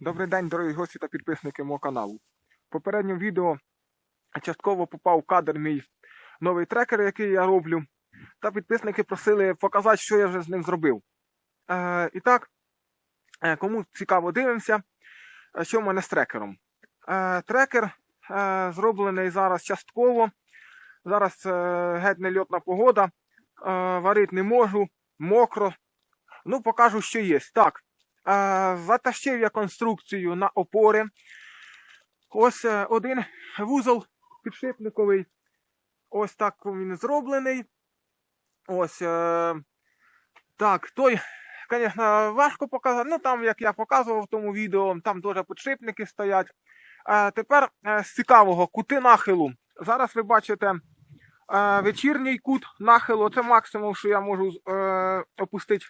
Добрий день, дорогі гості та підписники мого каналу. В попередньому відео частково попав кадр мій новий трекер, який я роблю. Та підписники просили показати, що я вже з ним зробив. Е, і так, е, кому цікаво дивимося, е, що в мене з трекером. Е, трекер е, зроблений зараз частково. Зараз е, геть нельотна погода. Е, варити не можу, мокро. Ну, покажу, що є. Так. Затащив я конструкцію на опори. Ось е, один вузол підшипниковий. Ось так він зроблений. Ось. е, Так, той, звісно, важко показати. Ну, там, як я показував в тому відео, там теж підшипники стоять. Тепер е, з цікавого кути нахилу. Зараз ви бачите вечірній кут нахилу. Це максимум, що я можу опустити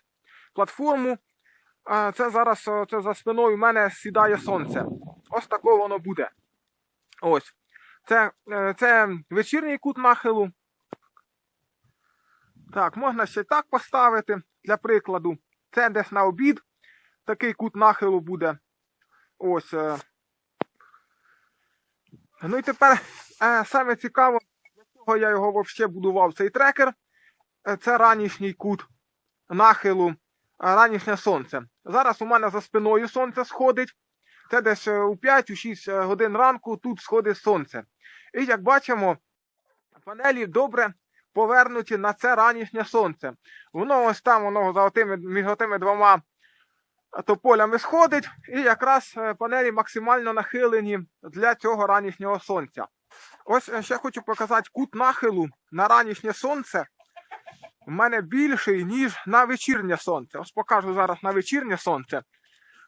платформу. Це зараз це за спиною в мене сідає сонце. Ось таке воно буде. Ось. Це, е, це вечірній кут нахилу. Так, можна ще так поставити для прикладу. Це десь на обід. Такий кут нахилу буде. Ось. е. Ну і тепер е, саме цікаво, для чого я його взагалі будував цей трекер. Це ранішній кут нахилу ранішнє сонце. Зараз у мене за спиною сонце сходить. Це десь е, у 5-6 годин ранку тут сходить сонце. І як бачимо, панелі добре повернуті на це ранішнє сонце. Воно ось там, воно за отими, між тими двома тополями сходить, і якраз е, панелі максимально нахилені для цього ранішнього сонця. Ось е, ще хочу показати кут нахилу на ранішнє сонце у мене більший, ніж на вечірнє сонце. Ось покажу зараз на вечірнє сонце.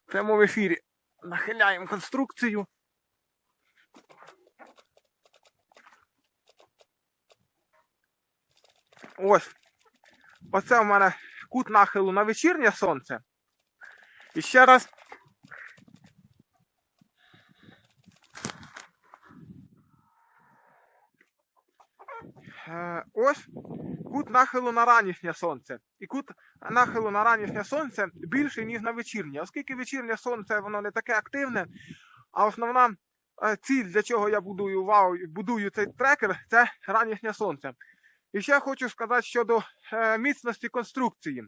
В прямому ефірі нахиляємо конструкцію. Ось. Оце у мене кут нахилу на вечірнє сонце. І ще раз. Ось кут нахилу на ранішнє сонце. І кут нахилу на ранішнє сонце більший, ніж на вечірнє. Оскільки вечірнє сонце воно не таке активне, а основна е, ціль, для чого я будую вау, будую цей трекер, це ранішнє сонце. І ще хочу сказати щодо е, міцності конструкції.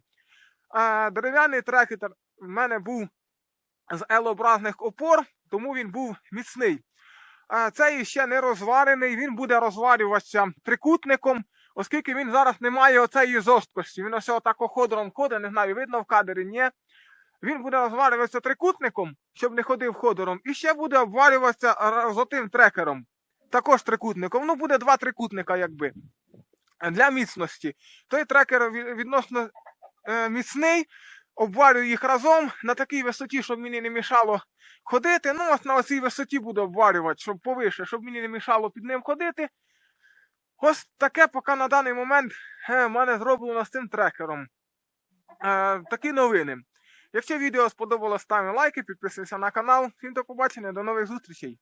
Е, дерев'яний трекер в мене був з L-образних опор, тому він був міцний. Цей ще не розварений, він буде розварюватися трикутником оскільки він зараз не має оцеї жорсткості. Він ось отак ходором ходить, не знаю, видно в кадрі, ні. Він буде розварюватися трикутником, щоб не ходив ходором, і ще буде обварюватися золотим трекером. Також трикутником. Ну, буде два трикутника, якби. Для міцності. Той трекер відносно е, міцний, обварюю їх разом на такій висоті, щоб мені не мішало ходити. Ну, ось на оцій висоті буду обварювати, щоб повише, щоб мені не мішало під ним ходити. Ось таке поки на даний момент е, в мене зроблено з цим трекером. Е, такі новини. Якщо відео сподобалось, ставимо лайки, підписуйся на канал. Всім до побачення, до нових зустрічей.